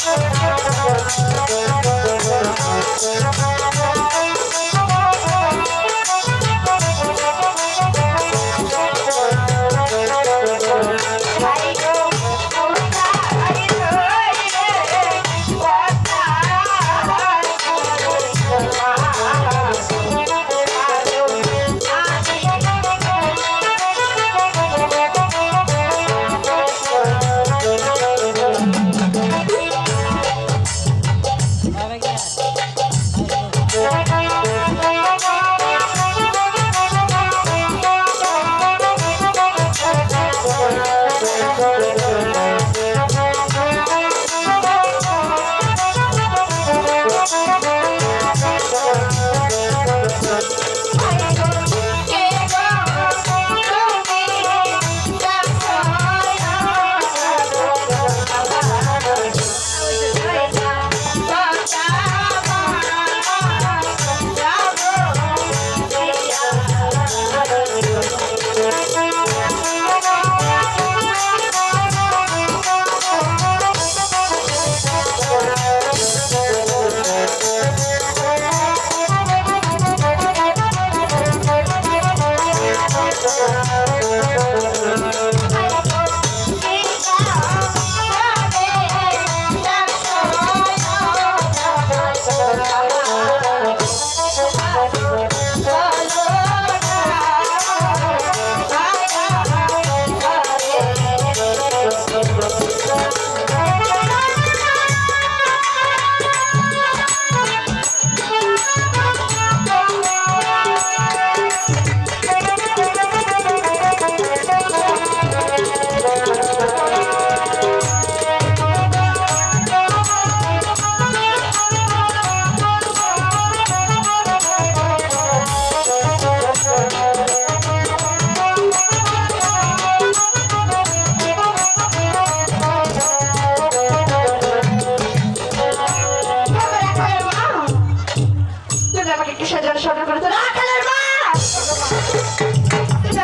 তুমি আমাকে কিসের জন্য স্বপ্ন করেছ রাখালের মা তুমি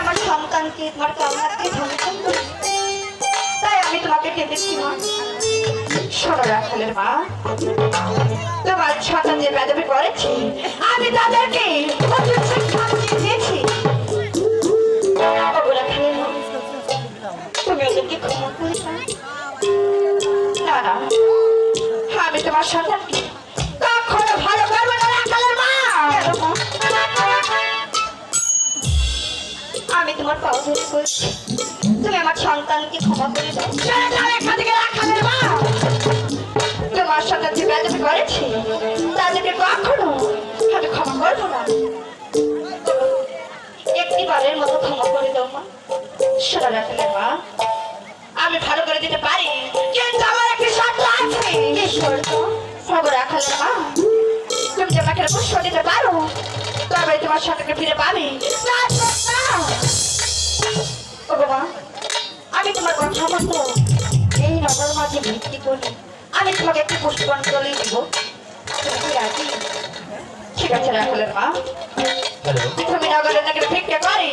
আমার সন্তানকে তোমার কামনাকে তাই আমি তোমাকে কেঁদেছি মা মা তোমার সন্তান যে বেদবি করেছে আমি তাদেরকে শিক্ষা দিয়েছি তুমি ওদেরকে আমি তোমার সন্তানকে তুমি আমার সন্তানকে ক্ষমা করে দাও। তোমার সন্তান যে বেদবি করেছে তাদেরকে কখনো আমি ক্ষমা করব না। একটি মতো ক্ষমা করে দাও মা। শোনো রাখালের মা। আমি ভালো করে দিতে পারি কিন্তু আমার একটি শর্ত আছে। কি খবর রাখালে মা। তুমি যে আমাকে পুষ্প দিতে পারো তোমার সন্তানকে ফিরে পাবি। না, না, নগর ভিত্তি করি আমি তোমাকে একটি পুষ্পাঞ্জলি দিব। তুমি কি রাজি ঠিক আছে রাখলেন মা তুমি নগরের নাকি ভিক্ষা করি